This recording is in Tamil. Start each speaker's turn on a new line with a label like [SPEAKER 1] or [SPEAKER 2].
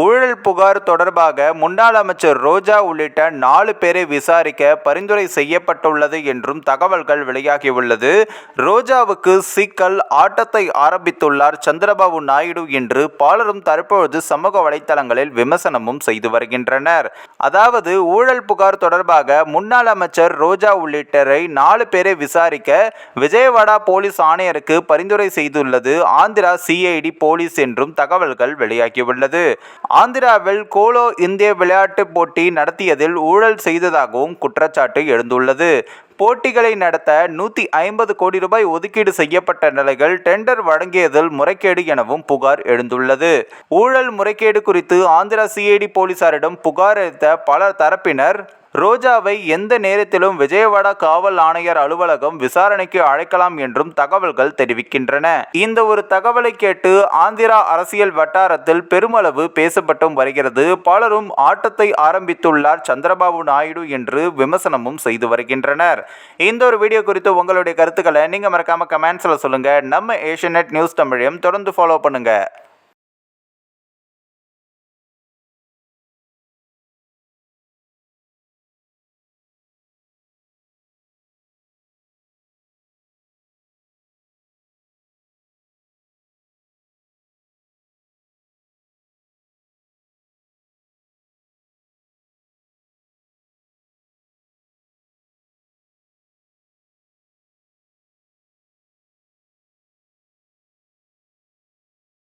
[SPEAKER 1] ஊழல் புகார் தொடர்பாக முன்னாள் அமைச்சர் ரோஜா உள்ளிட்ட நாலு பேரை விசாரிக்க பரிந்துரை செய்யப்பட்டுள்ளது என்றும் தகவல்கள் வெளியாகியுள்ளது. ரோஜாவுக்கு சிக்கல் ஆட்டத்தை ஆரம்பித்துள்ளார் சந்திரபாபு நாயுடு என்று பலரும் தற்பொழுது சமூக வலைதளங்களில் விமர்சனமும் செய்து வருகின்றனர். அதாவது ஊழல் புகார் தொடர்பாக முன்னாள் அமைச்சர் ரோஜா உள்ளிட்டரை நாலு பேரை விசாரிக்க விஜயவாடா போலீஸ் ஆணையருக்கு பரிந்துரை செய்துள்ளது. ஆந்திரா சிஐடி போலீஸ் என்றும் தகவல்கள் வெளியாகியுள்ளது. ஆந்திராவில் கோலோ இந்திய விளையாட்டுப் போட்டி நடத்தியதில் ஊழல் செய்ததாகவும் குற்றச்சாட்டு எழுந்துள்ளது. போட்டிகளை நடத்த நூற்றி ஐம்பது கோடி ரூபாய் ஒதுக்கீடு செய்யப்பட்ட நிலையில் டெண்டர் வழங்கியதில் முறைகேடு எனவும் புகார் எழுந்துள்ளது. ஊழல் முறைகேடு குறித்து ஆந்திரா சிஐடி போலீசாரிடம் புகார் அளித்த பல தரப்பினர் ரோஜாவை எந்த நேரத்திலும் விஜயவாடா காவல் ஆணையர் அலுவலகம் விசாரணைக்கு அழைக்கலாம் என்றும் தகவல்கள் தெரிவிக்கின்றன. இந்த ஒரு தகவலை கேட்டு ஆந்திரா அரசியல் வட்டாரத்தில் பெருமளவு பேசப்பட்டும் வருகிறது. பலரும் ஆட்டத்தை ஆரம்பித்துள்ளார் சந்திரபாபு நாயுடு என்று விமர்சனமும் செய்து வருகின்றனர். இந்த ஒரு வீடியோ குறித்து உங்களுடைய கருத்துக்களை நீங்க மறக்காம கமெண்ட்ஸ்ல சொல்லுங்க. நம்ம ஏஷியநெட் நியூஸ் தமிழையும் தொடர்ந்து ஃபாலோ பண்ணுங்க.